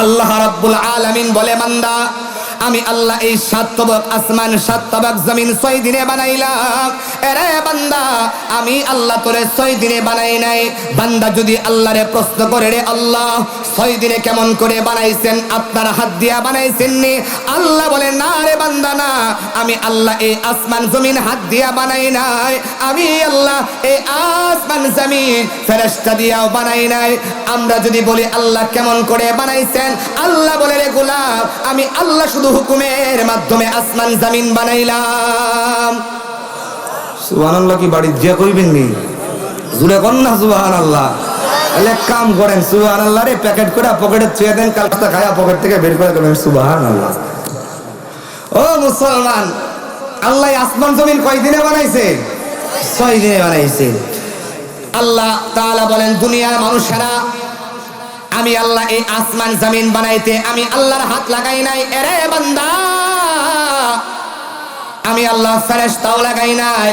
আল্লাহ রাব্বুল আলামিন বলে বান্দা আমি আল্লাহ এই সাত তবক আসমান, সাত তবক জমিন ছয় দিনে বানাইলাম। এরে বান্দা, আমি আল্লাহ তোরে ছয় দিনে বানাই নাই। বান্দা, যদি আল্লাহরে প্রশ্ন করে রে আল্লাহ, ছয় দিনে কেমন করে বানাইছেন? আপনার হাত দিয়া বানাইছেন নি? আল্লাহ বলে, না রে বান্দা, না। আমি আল্লাহ এই আসমান জমিন হাত দিয়া বানাই নাই। আমি আল্লাহ এই আসমান জমিন ফেরেশতা দিয়াও বানাই নাই। আমরা যদি বলি, আল্লাহ কেমন করে বানাইছেন? আল্লাহ বলে, রে গোলাম, আমি আল্লাহ শুধু হুকুমের মাধ্যমে আসমান, জমিন বানাইলাম। সুবহানাল্লাহ কি বাড়ি যে কইবেন নি? জুড়ে কর না সুবহানাল্লাহ। তাহলে কাম করেন, সুবহানাল্লাহ রে, প্যাকেট করে পকেটে ছুঁয়ে দেন কালটা খায়া পকেট থেকে বের করে দেবেন, সুবহানাল্লাহ। ও মুসলমান, আল্লাহ আসমান, জমিন কয়দিনে বানাইছে? ছয় দিনে বানাইছে। আল্লাহ তাআলা বলেন, দুনিয়ার মানুষেরা আমি আল্লাহ এই আসমান জমিন বানাইতে আমি আল্লাহর হাত লাগাই নাই। এরে বান্দা! আমি আল্লাহ ফেরেশতাও লাগাই নাই।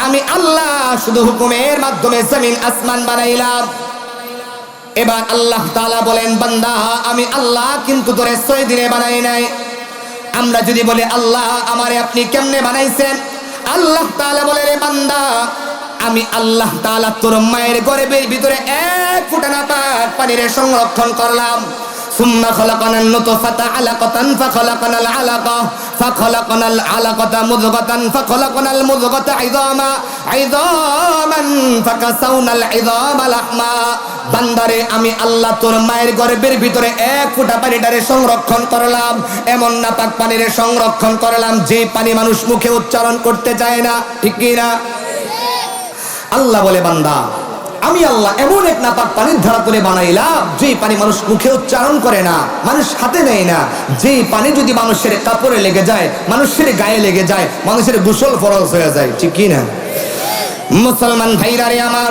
আমি আল্লাহ শুধু হুকুমের মাধ্যমে জমিন আসমান বানাইলাম। এবার আল্লাহ তাআলা বলেন, বান্দা, আমি আল্লাহ কিন্তু তোরে ছয় দিনে বানাই নাই। আমরা যদি বলি, আল্লাহ, আমারে আপনি কেমনে বানাইছেন? আল্লাহ তালা বলে, রে বান্দা আমি আল্লাহ তাআলা তোর মায়ের গর্ভের ভিতরে এক ফুটা না পাক পানিরে সংরক্ষণ করলাম ثم خلقنا النطفة علقة فخلقنا العلقة فخلقنا العلقة مضغة فخلقنا المضغة عظاما عظاما فكسونا العظام لحما বান্দারে আমি আল্লাহ তোর মায়ের গর্ভের ভিতরে এক ফুটা পানিটারে সংরক্ষণ করলাম এমন না পাক পানিরে সংরক্ষণ করলাম যে পানি মানুষ মুখে উচ্চারণ করতে চায় না ঠিক কি না আল্লাহ বলে, বান্দা, আমি আল্লাহ এমন এক নাপাক পানির ধারা করে বানাইলাম যে পানি মানুষ মুখে উচ্চারণ করে না, মানুষ হাতে নেয় না। যে পানি যদি মানুষের কাপড়ে লেগে যায়, মানুষের গায়ে লেগে যায়, মানুষের গোসল ফরজ হয়ে যায়, ঠিক কি না? মুসলমান ভাইরা রে আমার,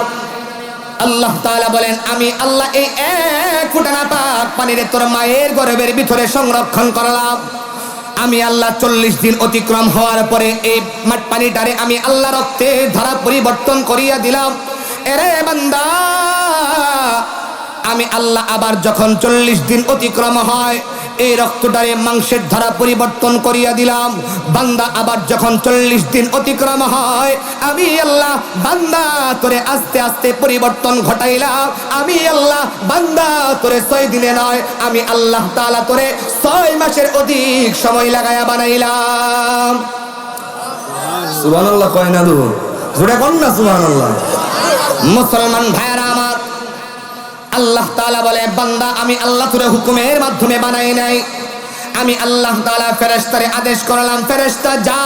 আল্লাহ তাআলা বলেন, আমি আল্লাহ এই এক ফুটা নাপাক পানিরে তোর মায়ের গর্ভের ভিতরে সংরক্ষণ করলাম। আমি আল্লাহ চল্লিশ দিন অতিক্রম হওয়ার পরে এই মাঠ পানিটারে আমি আল্লাহ রক্তে ধারা পরিবর্তন করিয়া দিলাম। এরে বান্দা, আমি আল্লাহ আবার যখন চল্লিশ দিন অতিক্রম হয় এই রক্তটারে মাংসের ধারা পরিবর্তন করিয়া দিলাম। বান্দা আবার যখন চল্লিশ দিন অতিক্রম হয় আমি আল্লাহ বান্দা তোরে আস্তে আস্তে পরিবর্তন ঘটাইলাম। আমি আল্লাহ বান্দা তোরে ছয় দিনে নয় আমি আল্লাহ তাআলা তোরে ছয় মাসের অধিক সময় লাগাইয়া বানাইলাম। সুবহানাল্লাহ কয় না দু জোরে কোন না সুবহানাল্লাহ। মুসলমান ভাইরা আমার আল্লাহ তাআলা বলে বান্দা, আমি আল্লাহ তোরে হুকুমের মাধ্যমে বানাই নাই। আমি আল্লাহ তাআলা ফেরেস্তারে আদেশ করলাম, ফেরেশতা, যা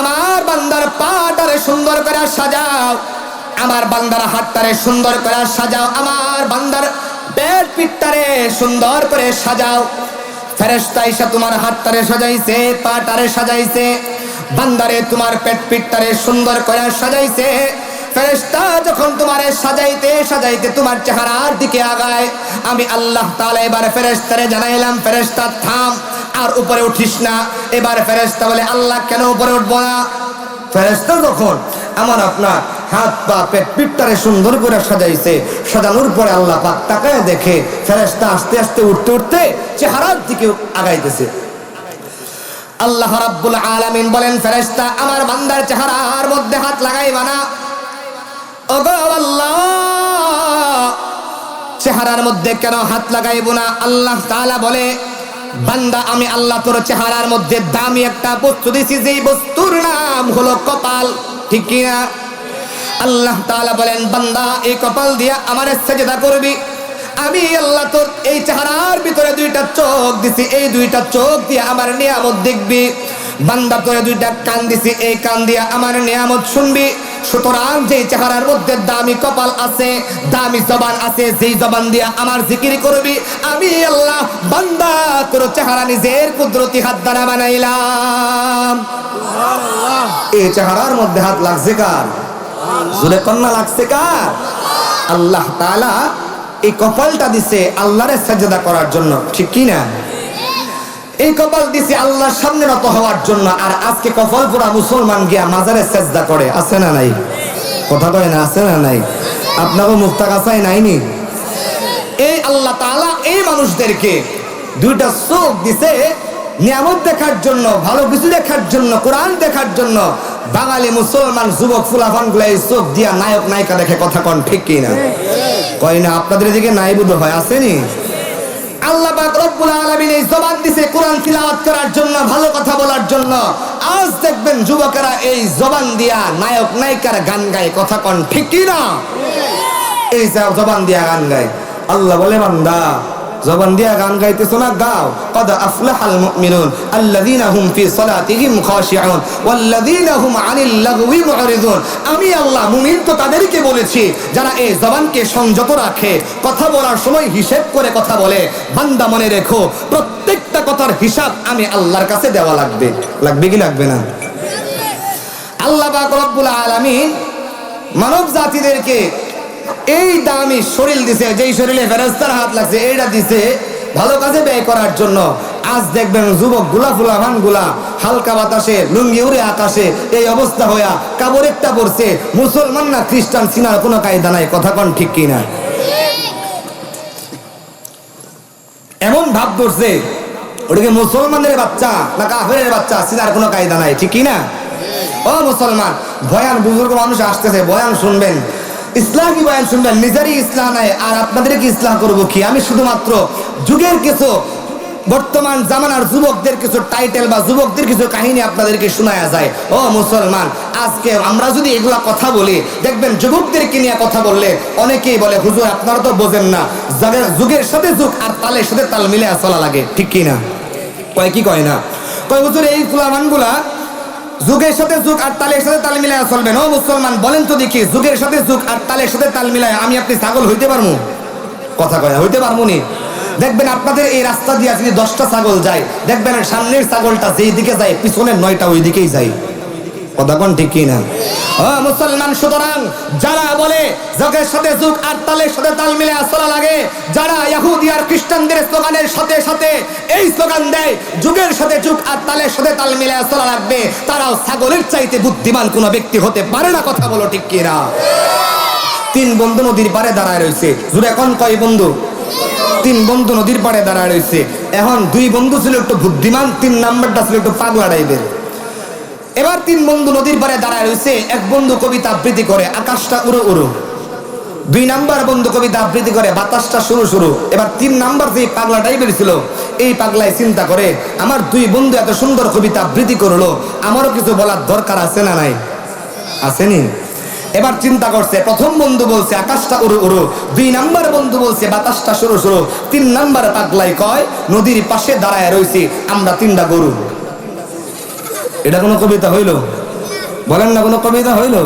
আমার বান্দার পাটারে সুন্দর করে সাজাও, আমার বান্দার হাতটারে সুন্দর করে সাজাও, আমার বান্দার পেট পিঠটারে সুন্দর করে সাজাও। ফেরেশতা এসে তোমার হাতটারে সাজাইছে, পাটারে সাজাইছে, বান্দারে তোমার পেট পিঠটারে সুন্দর করে সাজাইছে। ফেরেশতা যখন তোমারে সাজাইতে সাজাইতে তোমার চেহারার দিকে আগায়, আমি আল্লাহ তাআলা এবার ফেরেশতারে জানাইলাম, ফেরেশতা, থাম, আর উপরে উঠিস না। এবার ফেরেশতা বলে, আল্লাহ কেন উপরে উঠবো না? ফেরেশতা যখন আমার আপনার হাত পা পেট পিঠটারে সুন্দর করে সাজাইছে, সাজানোর পরে আল্লাহ পাক তাকায় দেখে ফেরেশতা আস্তে আস্তে উঠতে উঠতে চেহারার দিকে আগাইতেছে। আল্লাহ রাব্বুল আলামিন বলেন, ফেরেশতা, আমার বান্দার চেহারার মধ্যে হাত লাগাইবা না। চেহারার মধ্যে কেন হাত লাগাইব না? আল্লাহ তাআলা বলে, বান্দা, আমি আল্লাহ তোর চেহারার মধ্যে দামি একটা বস্তু দিছি, যেই বস্তুর নাম হলো কপাল। ঠিক কি না? আল্লাহ তাআলা বলেন, বান্দা, এই কপাল দিয়া আমারে সেজদা করবি। আমি আল্লাহ তোর এই চেহারার ভিতরে দুইটা চোখ দিছি, এই দুইটা চোখ দিয়ে আমার নিয়ামত দেখবি। বান্দা তোরে দুইটা কান দিছি, এই কান দিয়া আমার নিয়ামত শুনবি। সুতরাং যেই চেহারার মধ্যে দামি কপাল আছে দামি জবান আছে যেই জবান দিয়া আমার জিকির করবি আমি আল্লাহ বান্দা তোর চেহারা নিজের কুদরতি হাত দ্বারা বানাইলাম। এই চেহারার মধ্যে হাত লাগছে কার? জোরে কন্যা লাগছে কার? আল্লাহ তাআলা এই কপালটা দিছে আল্লাহরে সাজদা করার জন্য ঠিক কি না এই কপাল দিছে আল্লাহর সামনে নত হওয়ার জন্য, আর আজকে কপাল পুরা মুসলমান গিয়া মাজারে সেজদা করে, আছে না নাই? কথা কয় না, আছে না নাই? আপনাকে মুক্তা কাছাই নাইনি? এই আল্লাহ তাআলা এই মানুষদেরকে দুইটা চোখ দিছে নিয়ামত দেখার জন্য, ভালো কিছু দেখার জন্য, কোরআন দেখার জন্য। বাঙালি, মুসলমান, যুবক ফুলাফানগুলা এই চোখ দিয়া নায়ক, নায়িকা দেখে কথা কন, ঠিক কি না? কয় না, আপনাদের এদিকে নাই বুধ হয় আসেনি? আল্লাহ রব্বুল জবান দিছে কোরআন তিলাওয়াত করার জন্য, ভালো কথা বলার জন্য। আজ দেখবেন যুবকেরা এই জবান দিয়া নায়ক, নায়িকার গান গায়, কথা কন ঠিকই না এই জবান দিয়া গান গায়। আল্লাহ বলে, বান্দা জবান দিয়া গান গাইতেছো না? গাও কদ আফলাহাল মুমিনুন, আল্লাযীনা হুম ফি সালাতিহিম খাশিয়ুন ওয়াল্লাযীনা হুম আনিল লাগউই মুরিদুন। আমি আল্লাহ মুমিন তো তাদেরকে বলেছি, যারা এই জবানকে সংযত রাখে, কথা বলার সময় হিসাব করে কথা বলে। বান্দা মনে রেখো, প্রত্যেকটা কথার হিসাব আমি আল্লাহর কাছে দেওয়া লাগবে। লাগবে কি লাগবে না? আল্লাহ পাক রব্বুল আলামিন মানব জাতিদেরকে এই দামি শরীর দিছে, যেই শরীরে ফেরেস্তার হাত লাগছে, এইটা দিছে ভালো কাজে ব্যয় করার জন্য। আজ দেখবেন যুবকগুলা ফুলাভানগুলা হালকা বাতাসে, লুঙ্গি উড়ে আকাশে, এই অবস্থা হইয়া কাবর একটা পড়ছে মুসলমান না খ্রিস্টান সিনার কোনো কায়দা নাই, কথা কন ঠিক কিনা? এমন ভাব ধরছে ওটাকে মুসলমানের বাচ্চা না কাফের বাচ্চা, সিনার কোনো কায়দা নাই, ঠিক কিনা? ও মুসলমান, ভয়ান বুজুর্গ মানুষ আসতেছে, ভয়ান শুনবেন। ইসলামী বয়ান শুনবেন, নিজেরই ইসলাম নাই, আর আপনাদের কি ইসলাম করব কি? আমি শুধুমাত্র যুগের কিছু বর্তমান জামানার যুবকদের কিছু টাইটেল বা যুবকদের কিছু কাহিনী আপনাদেরকে শোনায়া যায়। ও মুসলমান, আজকে আমরা যদি এগুলা কথা বলি, দেখবেন যুবকদেরকে নিয়ে কথা বললে অনেকেই বলে, হুজুর, আপনারা তো বোঝেন না যুগের সাথে যুগ আর তালের সাথে তাল মিলে চলা লাগে। ঠিক কি না? কয় কি কয় না? কয়, হুজুর, এই ফুলামানগুলা যুগের সাথে যুগ আর তালের সাথে তাল মিলায় চলবেন ও মুসলমান, বলেন তো দেখি, যুগের সাথে যুগ আর তালের সাথে তাল মিলায় আমি আপনি ছাগল হইতে পারব কথা কয়া, হইতে পারব নি? দেখবেন আপনাদের এই রাস্তা দিয়ে যদি দশটা ছাগল যায়, দেখবেন সামনের ছাগলটা যেই দিকে যায়, পিছনের নয়টা ওই দিকেই যায়। কথা কোন ঠিক কি না ও মুসলমান, সুতরাং যারা বলে যুগের সাথে যুগ আর তালের সাথে তাল মিলে আসলা লাগে, যারা ইহুদি আর খ্রিস্টানদের স্লোগানের সাথে সাথে এই স্লোগান দেয়, যুগের সাথে যুগ আর তালের সাথে তাল মিলে আসলা লাগবে, তারাও ছাগলের চাইতে বুদ্ধিমান কোনো ব্যক্তি হতে পারে না, কথা বলো ঠিক কি না তিন বন্ধু নদীর পাড়ে দাঁড়ায় রয়েছে। জুড়ে এখন কয় বন্ধু? তিন বন্ধু নদীর পাড়ে দাঁড়ায় রয়েছে। এখন দুই বন্ধু ছিল একটু বুদ্ধিমান, তিন নাম্বারটা ছিল একটু পাগলা টাইপের এবার তিন বন্ধু নদীর পারে দাঁড়ায় রয়েছে। এক বন্ধু কবিতা আবৃত্তি করে, আকাশটা উড়ো উড়ো। দুই নাম্বার বন্ধু কবিতা আবৃত্তি করে, বাতাসটা শুরু শুরু। এবার তিন নাম্বার যে পাগলা টাইপের ছিল, এই পাগলায় চিন্তা করে, আমার দুই বন্ধু এত সুন্দর কবিতা আবৃত্তি করল, আমারও কিছু বলার দরকার আছে না নাই? আসেনি। এবার চিন্তা করছে, প্রথম বন্ধু বলছে, আকাশটা উড়ো উড়ো। দুই নাম্বার বন্ধু বলছে, বাতাসটা শুরু শুরু। তিন নাম্বার পাগলাই কয়, নদীর পাশে দাঁড়ায় রয়েছি, আমরা তিনটা গরু। এটা কোনো কবিতা হইল? বলেন না কোনো কবিতা হইল?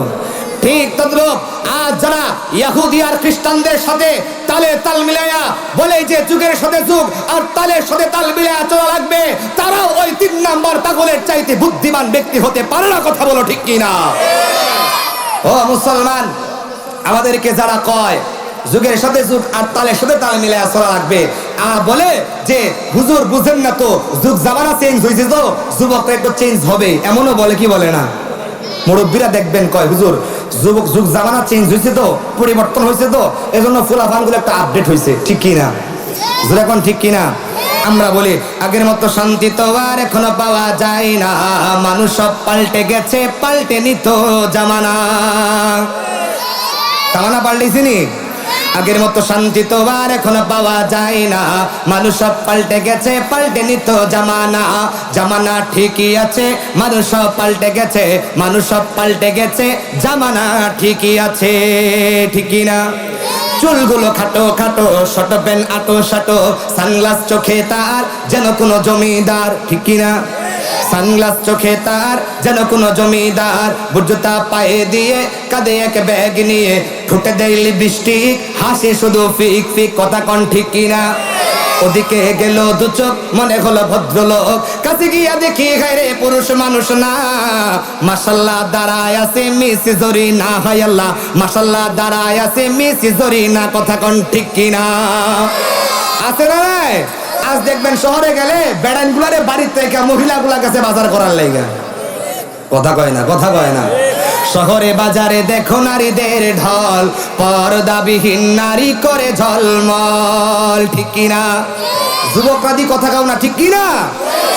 ঠিক তদ্রুপ আজ যারা ইহুদি আর খ্রিস্টানদের সাথে তালে তাল মিলাইয়া বলে যে যুগের সাথে যুগ আর তালের সাথে তাল মিলাইয়া চলা লাগবে, তারাও ওই তিন নাম্বার পাগলের চাইতে বুদ্ধিমান ব্যক্তি হতে পারে না কথা বলো ঠিক কি না ও মুসলমান, আমাদেরকে যারা কয় যুগের সাথে যুগ আর তালের সাথে তাল মিলে চলা লাগবে। আর বলে যে, হুজুর, বুঝেন না তো, যুগ জামানা চেঞ্জ হয়েছে তো যুবকরা একটু চেঞ্জ হবে। এমনও বলে, কি বলে না? মুরব্বীরা দেখবেন কয়, হুজুর, যুবক, যুগ জামানা চেঞ্জ হয়েছে তো, পরিবর্তন হয়েছে তো, এজন্য ফুলাফানগুলো একটা আপডেট হয়েছে ঠিক কি না? হুজুর এখন ঠিক কি না? আমরা বলি, আগের মতো শান্তি তো আর এখনও পাওয়া যায় না। মানুষ সব পাল্টে গেছে, পাল্টে নিত জামানা। জামানা পাল্টেছি নি? আগের মতো শান্তি তো আর এখনও পাওয়া যায় না। মানুষ সব পাল্টে গেছে, পাল্টে নিত জামানা। জামানা ঠিকই আছে, মানুষ সব পাল্টে গেছে, মানুষ সব পাল্টে গেছে, জামানা ঠিকই আছে, ঠিকই না? চুলগুলো খাটো খাটো শট প্যান্ট আটো সাটো, সানগ্লাস চোখে তার, যেন কোনো জমিদার ঠিক কিনা সানগ্লাস চোখে তার, যেন কোনো জমিদার বুঝতা পায়ে দিয়ে কাঁধে এক ব্যাগ নিয়ে। ঠুটে দেইলি বৃষ্টি, হাসে শুধু ফিক ফিক, কথা কন ঠিক কিনা। ওদিকে গেল দুচোখ মনে হলো ভদ্রলোক। কাছে গিয়া দেখি রে পুরুষ মানুষ না। মাসাল্লাহ দাঁড়ায় আছে মিস জরি না হায় আল্লাহ। মাসাল্লাহ দাঁড়ায় আছে মিস জরি না কথা কন ঠিক কিনা। আছে না? আজ দেখবেন শহরে গেলে বেড়ান গুলারে বাড়ির থেকে মহিলা গুলার কাছে বাজার করার লাগে কথা কয় না, কথা কয় না। শহরে বাজারে দেখো নারীদের ঢল, পর্দাবিহীন নারী করে ঝলমল, ঠিক কিনা? যুবকরাদি কথা কাও না, ঠিক কিনা?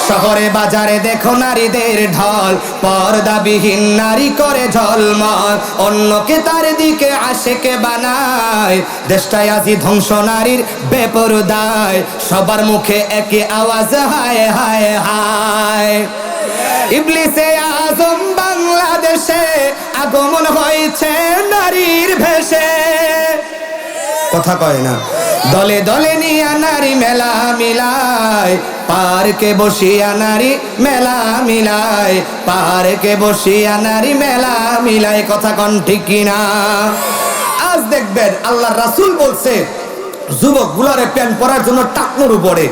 শহরে বাজারে দেখো নারীদের ঢল, পর্দাবিহীন নারী করে ঝলমল। অন্যকে তার দিকে আশেকে বানায়। দেশটায় আজি ধ্বংস নারীর বেপরদায়। সবার মুখে একে আওয়াজ, হায় হায় হায়। ইবলিসে আজম বাংলাদেশে আগমন হয়েছে নারীর ভেসে কথা কয় না। দলে দলে নিয়া নারী মেলা মিলায়, পার্কে বসিয়া নারী মেলা মিলায়, পার্কে বসিয়া নারী মেলা মিলায়, কথা কন ঠিক কিনা আজ দেখবেন আল্লাহ রাসূল বলছে, যুবক গুলারে প্যান্ট পরার জন্য টাকনুর উপরে,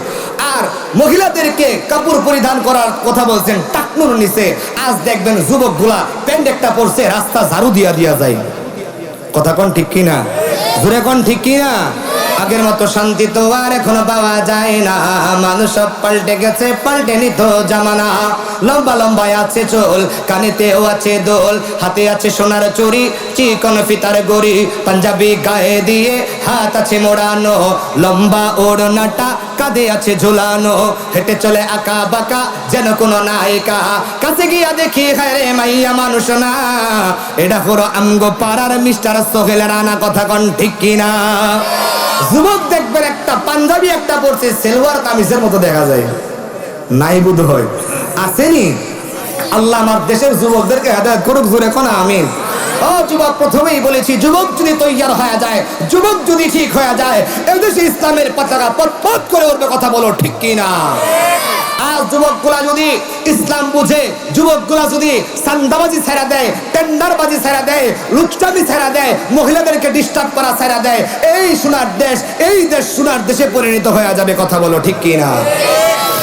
আর মহিলাদেরকে কাপড় পরিধান করার কথা বলছেন টাকনুর নিচে। আজ দেখবেন যুবকগুলা প্যান্ট একটা পরছে, রাস্তা ঝাড়ু দিয়া দিয়া যায়। কথা কন ঠিক কিনা জোরে কোন ঠিক কিনা? আগের মতো শান্তি তো আর এখনও পাওয়া যায় না। মানুষ সব পাল্টে গেছে, পাল্টে নিত জামানা। লম্বা লম্বা আছে চোল, কানেতেও আছে দোল। হাতে আছে সোনার চুরি, চিকন ফিতার গড়ি। পাঞ্জাবি গায়ে দিয়ে হাত আছে মোড়ানো। লম্বা ওড়নাটা কাঁধে আছে ঝুলানো। হেঁটে চলে আঁকা বাঁকা যেন কোনো নায়িকা। কাছে গিয়া দেখি হ্যাঁ মাইয়া মানুষ না। এটা হলো আমগো পাড়ার মিস্টার সোহেল রানা, কথা কন ঠিক কিনা? যুবক দেখবেন একটা পাঞ্জাবি, একটা পড়ছে সেলওয়ার কামিজের মতো দেখা যায়। নাই বুধ হয়। আসেনি আল্লাহ আমার দেশের যুবকদেরকে হেদায়ত করুক, জোরে কোন, আমিন। ও যুবক, প্রথমেই বলেছি, যুবক যদি তৈয়ার হয়ে যায়, যুবক যদি ঠিক হয়ে যায়, এদেশে ইসলামের পতাকা পথ করে উঠবে, কথা বলো ঠিক কিনা? আজ যুবকগুলা যদি ইসলাম বুঝে, যুবকগুলা যদি সান্দাবাজি ছেড়া দেয়, টেন্ডারবাজি ছেড়া দেয়, লুচ্চামি ছেড়া দেয়, মহিলাদেরকে ডিস্টার্ব করা ছেড়া দেয়, এই সোনার দেশ, এই দেশ সোনার দেশে পরিণত হয়ে যাবে, কথা বলো ঠিক কিনা?